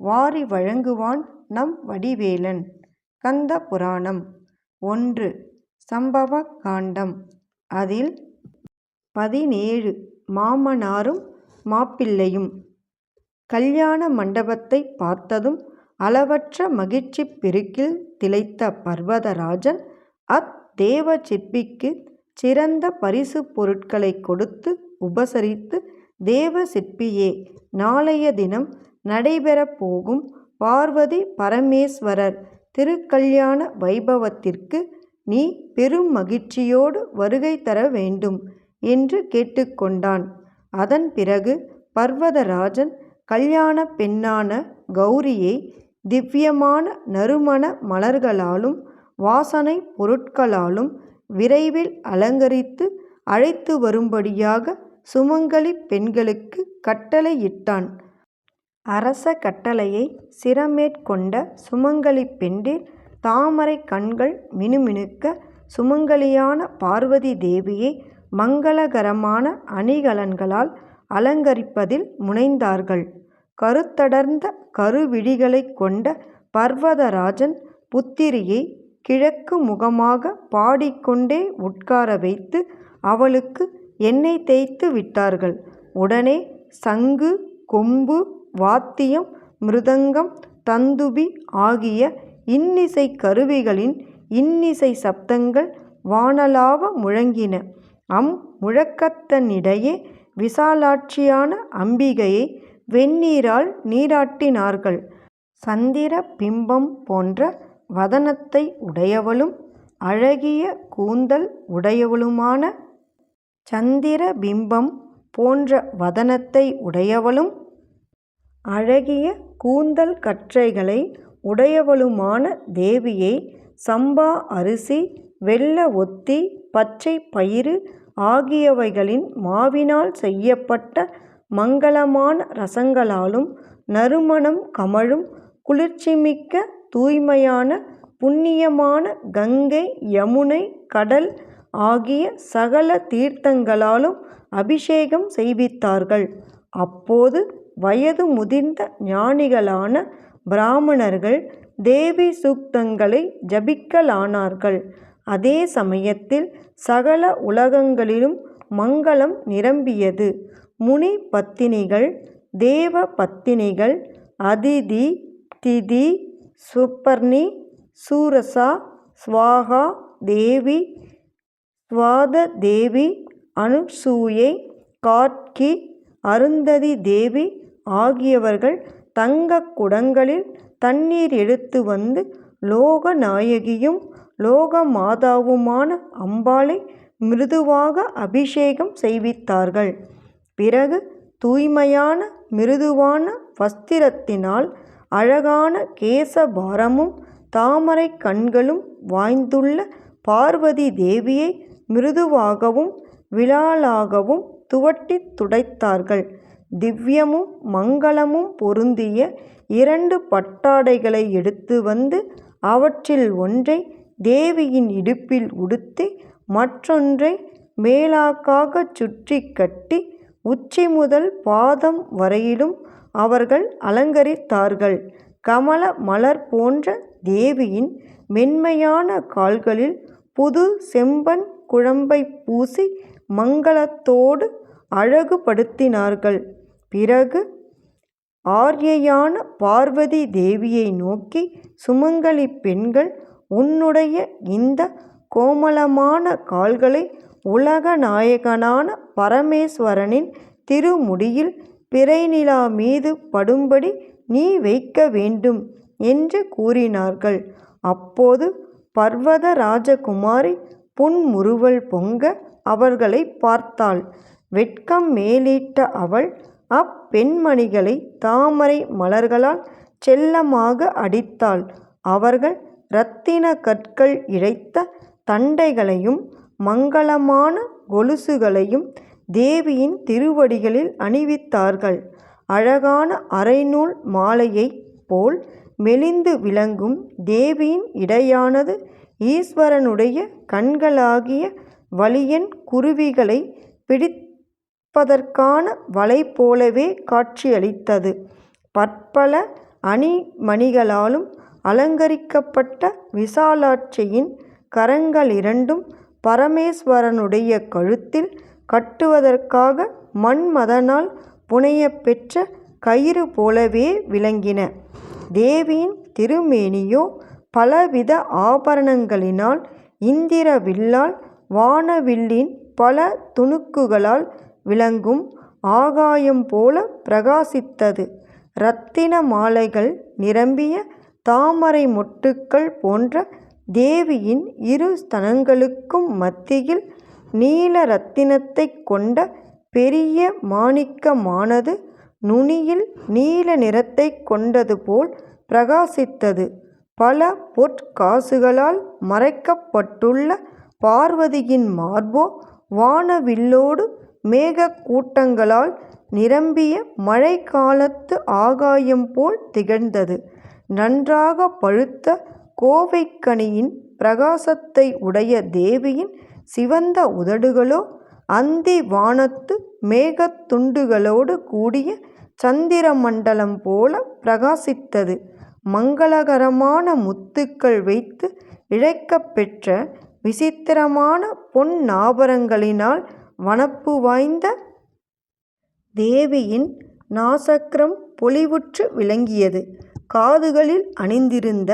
வாரி வழங்குவான் நம் வடிவேலன். கந்த புராணம். ஒன்று. சம்பவ காண்டம். அதில் பதினேழு. மாமனாரும் மாப்பிள்ளையும். கல்யாண மண்டபத்தை பார்த்ததும் அளவற்ற மகிழ்ச்சி பெருக்கில் திளைத்த பர்வதராஜன் அத்தேவ சிற்பிக்கு சிறந்த பரிசு பொருட்களை கொடுத்து உபசரித்து தேவ சிற்பியே நாளைய தினம் நடைபெறப் போகும் பார்வதி பரமேஸ்வரர் திருக்கல்யாண வைபவத்திற்கு நீ பெரும் மகிழ்ச்சியோடு வருகை தர வேண்டும் என்று கேட்டுக்கொண்டான். அதன் பிறகு பர்வதராஜன் கல்யாண பெண்ணான கௌரியை திவ்யமான நறுமண மலர்களாலும் வாசனை பொருட்களாலும் விரைவில் அலங்கரித்து அழைத்து வரும்படியாக சுமங்கலி பெண்களுக்கு கட்டளையிட்டான். அரச கட்டளையை சிரமேற்கொண்ட சுமங்கலி பெண்டிர் தாமரை கண்கள் மினுமினுக்க சுமங்கலியான பார்வதி தேவியை மங்களகரமான அணிகலன்களால் அலங்கரிப்பதில் முனைந்தார்கள். கருத்தடர்ந்த கருவிழிகளைக் கொண்ட பர்வதராஜன் புத்திரியை கிழக்கு முகமாக பாடிக்கொண்டே உட்கார வைத்து அவளுக்கு எண்ணெய் தேய்த்து விட்டார்கள். உடனே சங்கு கொம்பு வாத்தியம் மிருதங்கம் தந்துபி ஆகிய இன்னிசைக் கருவிகளின் இன்னிசை சப்தங்கள் வானலாவ முழங்கின. அம் முழக்கத்தினிடையே விசாலாட்சியான அம்பிகையை வெந்நீரால் நீராட்டினார்கள். சந்திர பிம்பம் போன்ற வதனத்தை உடையவளும் அழகிய கூந்தல் உடையவளுமான சந்திர பிம்பம் போன்ற வதனத்தை உடையவளும் அழகிய கூந்தல் கற்றைகளை உடையவளுமான தேவியை சம்பா அரிசி வெள்ள ஒத்தி பச்சை பயிறு ஆகியவைகளின் மாவினால் செய்யப்பட்ட மங்களமான ரசங்களாலும் நறுமணம் கமழும் குளிர்ச்சிமிக்க தூய்மையான புண்ணியமான கங்கை யமுனை கடல் ஆகிய சகல தீர்த்தங்களாலும் அபிஷேகம் செய்வித்தார்கள். அப்போது வயது முதிர்ந்த ஞானிகளான பிராமணர்கள் தேவி சூக்தங்களை ஜபிக்கலானார்கள். அதே சமயத்தில் சகல உலகங்களிலும் மங்களம் நிரம்பியது. முனி பத்தினிகள் தேவ பத்தினிகள் அதிதி திதி சுப்பர்ணி சூரசா ஸ்வாகா தேவி ஸ்வாததேவி அனுசூயை காட்கி அருந்ததி தேவி ஆகியவர்கள் தங்கக் குடங்களில் தண்ணீர் எடுத்து வந்து லோகநாயகியும் லோகமாதாவுமான அம்பாளை மிருதுவாக அபிஷேகம் செய்வித்தார்கள். பிறகு தூய்மையான மிருதுவான வஸ்திரத்தினால் அழகான கேசபாரமும் தாமரைக் கண்களும் வாய்ந்துள்ள பார்வதி தேவியை மிருதுவாகவும் விழாலாகவும் துவட்டித் துடைத்தார்கள். திவ்யமும் மங்களமும் பொருந்திய இரண்டு பட்டாடைகளை எடுத்து வந்து அவற்றில் ஒன்றை தேவியின் இடுப்பில் உடுத்தி மற்றொன்றை மேலாக்காகச் சுற்றி கட்டி உச்சி முதல் பாதம் வரையிலும் அவர்கள் அலங்கரித்தார்கள். கமல மலர் போன்ற தேவியின் மென்மையான கால்களில் புது செம்பன் குழம்பை பூசி மங்களத்தோடு அழகுபடுத்தினார்கள். பிறகு ஆர்யையான பார்வதி தேவியை நோக்கி சுமங்கலிப் பெண்கள் உன்னுடைய இந்த கோமளமான கால்களை உலக நாயகனான பரமேஸ்வரனின் திருமுடியில் பிறைநிலா மீது படும்படி நீ வைக்க வேண்டும் என்று கூறினார்கள். அப்போது பர்வத ராஜகுமாரி புன்முறுவல் பொங்க அவர்களை பார்த்தாள். வெட்கம் மேலிட்ட அவள் அப்பெண்மணிகளை தாமரை மலர்களால் செல்லமாக அடித்தாள். அவர்கள் இரத்தின கற்கள் இழைத்த தண்டைகளையும் மங்களமான கொலுசுகளையும் தேவியின் திருவடிகளில் அணிவித்தார்கள். அழகான அரைநூல் மாலையைப் போல் மெலிந்து விளங்கும் தேவியின் இடையானது ஈஸ்வரனுடைய கண்களாகிய வலியன் குருவிகளைப் பிடிப்பதற்கான வலை போலவே காட்சியளித்தது. பற்பல அணிமணிகளாலும் அலங்கரிக்கப்பட்ட விசாலாட்சியின் கரங்களிரண்டும் பரமேஸ்வரனுடைய கழுத்தில் கட்டுவதற்காக மன்மதனால் புனையப்பெற்ற கயிறு போலவே விளங்கின. தேவியின் திருமேனியோ பலவித ஆபரணங்களினால் இந்திர வில்லால் வானவில்லின் பல துணுக்குகளால் விளங்கும் ஆகாயம் போல பிரகாசித்தது. இரத்தின மாலைகள் நிரம்பிய தாமரை மொட்டுக்கள் போன்ற தேவியின் இரு ஸ்தனங்களுக்கும் மத்தியில் நீல இரத்தினத்தைக் கொண்ட பெரிய மாணிக்கமானது நுனியில் நீல நிறத்தைக் கொண்டது போல் பிரகாசித்தது. பல பொற்காசுகளால் மறைக்கப்பட்டுள்ள பார்வதியின் மார்போ வானவில்லோடு மேகக்கூட்டங்களால் நிரம்பிய மழைக்காலத்து ஆகாயம் போல் திகழ்ந்தது. நன்றாக பழுத்த கோவைக்கனியின் பிரகாசத்தை உடைய தேவியின் சிவந்த உதடுகளோ அந்தி வானத்து மேகத்துண்டுகளோடு கூடிய சந்திர மண்டலம் பிரகாசித்தது. மங்களகரமான முத்துக்கள் வைத்து இழைக்கப்பெற்ற விசித்திரமான பொன்னாபரணங்களினால் வனப்பு வாய்ந்த தேவியின் நாசக்கிரம் பொலிவுற்று விளங்கியது. காதுகளில் அணிந்திருந்த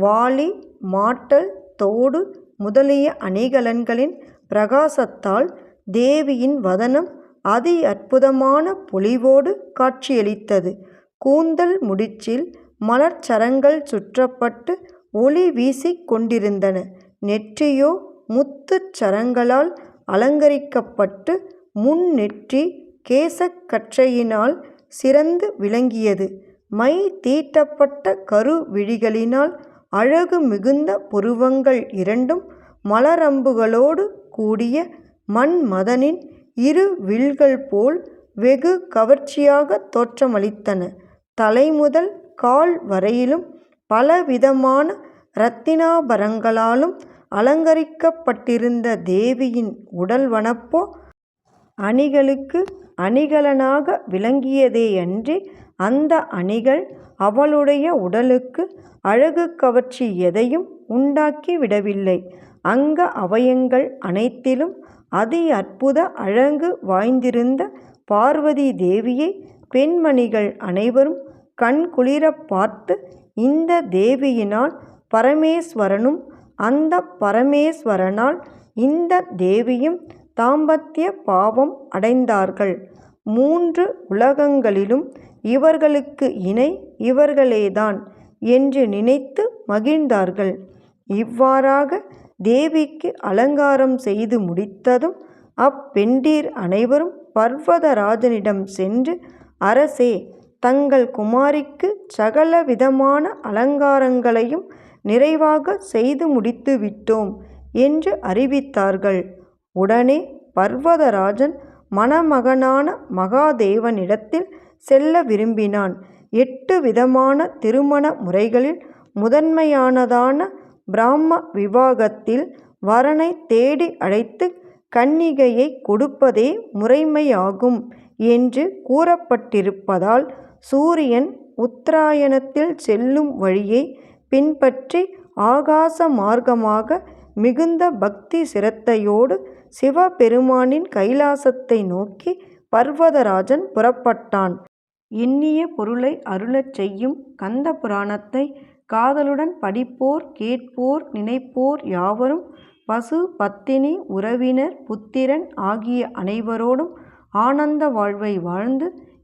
வாளி மாட்டல் தோடு முதலிய அணிகலன்களின் பிரகாசத்தால் தேவியின் வதனம் அதி அற்புதமான பொலிவோடு காட்சியளித்தது. கூந்தல் முடிச்சில் மலர்ச்சரங்கள் சுற்றப்பட்டு ஒளி வீசிக் கொண்டிருந்தன. நெற்றியோ முத்துச் சரங்களால் அலங்கரிக்கப்பட்டு முன் நெற்றி சிறந்து விளங்கியது. மை தீட்டப்பட்ட கரு விழிகளினால் அழகு மிகுந்த புருவங்கள் இரண்டும் மலரம்புகளோடு கூடிய மன்மதனின் இரு வில்கள் போல் வெகு கவர்ச்சியாக தோற்றமளித்தன. தலை முதல் கால் வரையிலும் பலவிதமான இரத்தினாபரங்களாலும் அலங்கரிக்கப்பட்டிருந்த தேவியின் உடல் வனப்போ அணிகளுக்கு அணிகலனாக விளங்கியதேயன்றி அந்த அணிகள் அவளுடைய உடலுக்கு அழகு கவர்ச்சி எதையும் உண்டாக்கி விடவில்லை. அங்க அவயங்கள் அனைத்திலும் அதி அற்புத அழகு வாய்ந்திருந்த பார்வதி தேவியை பெண்மணிகள் அனைவரும் கண்குளிரப் பார்த்து இந்த தேவியினால் பரமேஸ்வரனும் அந்த பரமேஸ்வரனால் இந்த தேவியும் தாம்பத்திய பாவம் அடைந்தார்கள். மூன்று உலகங்களிலும் இவர்களுக்கு இணை இவர்களேதான் என்று நினைத்து மகிழ்ந்தார்கள். இவ்வாறாக தேவிக்கு அலங்காரம் செய்து முடித்ததும் அப்பெண்டீர் அனைவரும் பர்வதராஜனிடம் சென்று அரசே தங்கள் குமாரிக்குச் சகல விதமான அலங்காரங்களையும் நிறைவாக செய்து முடித்து விட்டோம் என்று அறிவித்தார்கள். உடனே பர்வதராஜன் மணமகனான மகாதேவனிடத்தில் செல்ல விரும்பினான். எட்டு விதமான திருமண முறைகளில் முதன்மையானதான பிராம்ம விவாகத்தில் வரனை தேடி அழைத்து கன்னிகையை கொடுப்பதே முறைமையாகும் என்று கூறப்பட்டிருப்பதால் சூரியன் உத்தராயணத்தில் செல்லும் வழியை பின்பற்றி ஆகாச மார்க்கமாக மிகுந்த பக்தி சிரத்தையோடு சிவபெருமானின் கைலாசத்தை நோக்கி பர்வதராஜன் புறப்பட்டான். எண்ணிய பொருளை அருளச் செய்யும் கந்த புராணத்தை காதலுடன் படிப்போர் கேட்போர் நினைப்போர் யாவரும் பசு பத்தினி உறவினர் புத்திரன் ஆகிய அனைவரோடும் ஆனந்த வாழ்வை வாழ்ந்து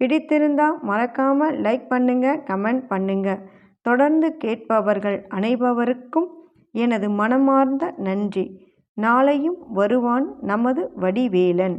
பிடித்திருந்தா மறக்காம லைக் பண்ணுங்க கமெண்ட் பண்ணுங்க. தொடர்ந்து கேட்பவர்கள் அனைவருக்கும் எனது மனமார்ந்த நன்றி. நாளையும் வருவான் நமது வடிவேலன்.